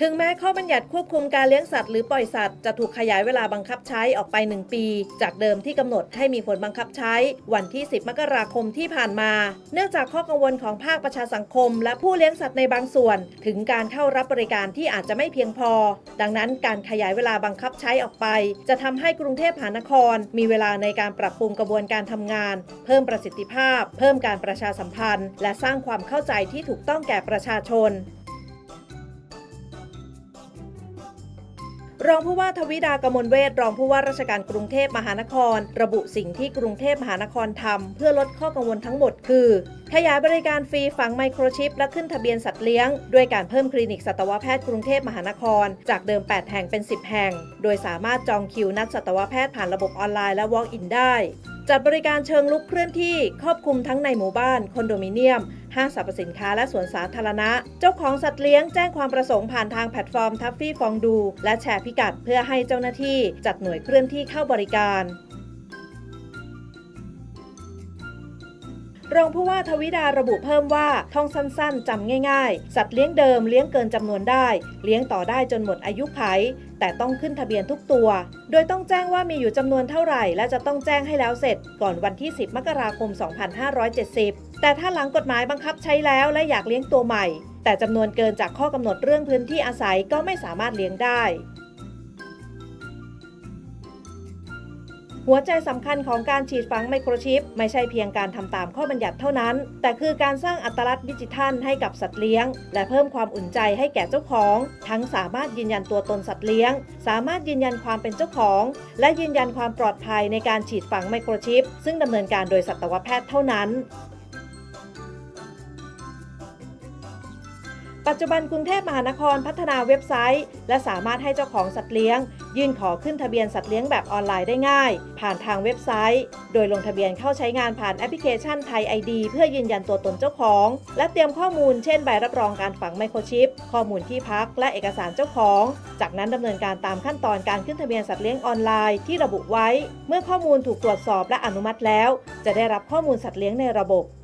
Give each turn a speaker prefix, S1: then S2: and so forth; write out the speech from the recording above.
S1: ถึงแม้ข้อบัญญัติควบคุมการเลี้ยงสัตว์หรือปล่อยสัตว์จะถูกขยายเวลาบังคับใช้ออกไป 1 ปี จากเดิมที่กำหนดให้มีผลบังคับใช้ วันที่ 10 มกราคมที่ผ่านมา เนื่องจากข้อกังวลของภาคประชาสังคม และผู้เลี้ยงสัตว์ในบางส่วน ถึงการเข้ารับบริการที่อาจจะไม่เพียงพอ ดังนั้นการขยายเวลาบังคับใช้ออกไป จะทำให้กรุงเทพมหานคร มีเวลาในการปรับปรุงกระบวนการทำงาน เพิ่มประสิทธิภาพ เพิ่มการประชาสัมพันธ์ และสร้างความเข้าใจที่ถูกต้องแก่ประชาชน รองผู้ว่าทวิดากมลเวทรองผู้ว่าราชการกรุงเทพมหานคร ระบุสิ่งที่กรุงเทพมหานครทำเพื่อลดข้อกังวลทั้งหมดคือ ขยายบริการฟรีฝังไมโครชิป และขึ้นทะเบียนสัตว์เลี้ยง ด้วยการเพิ่มคลินิกสัตวแพทย์กรุงเทพมหานคร จากเดิม 8 แห่งเป็น 10 แห่ง โดยสามารถจองคิวนัดสัตวแพทย์ผ่านระบบออนไลน์และ Walk-in ได้ จัดบริการเชิงลุกเคลื่อนที่ครอบคลุมทั้งในหมู่บ้าน คอนโดมิเนียม ห้างสรรพสินค้าและสวนสาธารณะ เจ้าของสัตว์เลี้ยงแจ้งความประสงค์ผ่านทางแพลตฟอร์มทัฟฟี่ฟองดู และแชร์พิกัดเพื่อให้เจ้าหน้าที่จัดหน่วยเคลื่อนที่เข้าบริการ รองผู้ว่าทวิดาระบุเพิ่มว่าท่องสั้นๆจำง่ายๆ สัตว์เลี้ยงเดิมเลี้ยงเกินจำนวนได้ เลี้ยงต่อได้จนหมดอายุไข แต่ต้องขึ้นทะเบียนทุกตัว โดยต้องแจ้งว่ามีอยู่จำนวนเท่าไหร่ และจะต้องแจ้งให้แล้วเสร็จ ก่อนวันที่ 10 มกราคม 2570 แต่ถ้าหลังกฎหมายบังคับใช้แล้วและอยากเลี้ยงตัวใหม่ แต่จำนวนเกินจากข้อกำหนดเรื่องพื้นที่อาศัยก็ไม่สามารถเลี้ยงได้ หัวใจสำคัญของการฉีดฝังไมโครชิป ไม่ใช่เพียงการทำตามข้อบัญญัติเท่านั้น แต่คือการสร้างอัตลักษณ์ดิจิทัลให้กับสัตว์เลี้ยง และเพิ่มความอุ่นใจให้แก่เจ้าของ ทั้งสามารถยืนยันตัวตนสัตว์เลี้ยง สามารถยืนยันความเป็นเจ้าของ และยืนยันความปลอดภัยในการฉีดฝังไมโครชิป ซึ่งดำเนินการโดยสัตวแพทย์เท่านั้น ปัจจุบันกรุงเทพมหานครพัฒนาเว็บไซต์ และสามารถให้เจ้าของสัตว์เลี้ยง ยื่นขอขึ้นทะเบียนสัตว์เลี้ยงแบบออนไลน์ได้ง่าย ผ่านทางเว็บไซต์ โดยลงทะเบียนเข้าใช้งานผ่านแอปพลิเคชันไทย ID เพื่อยืนยันตัวตนเจ้าของ และเตรียมข้อมูลเช่นใบรับรองการฝังไมโครชิป ข้อมูลที่พักและเอกสารเจ้าของ จากนั้นดำเนินการตามขั้นตอนการขึ้นทะเบียนสัตว์เลี้ยงออนไลน์ที่ระบุไว้ เมื่อข้อมูลถูกตรวจสอบและอนุมัติแล้ว จะได้รับข้อมูลสัตว์เลี้ยงในระบบ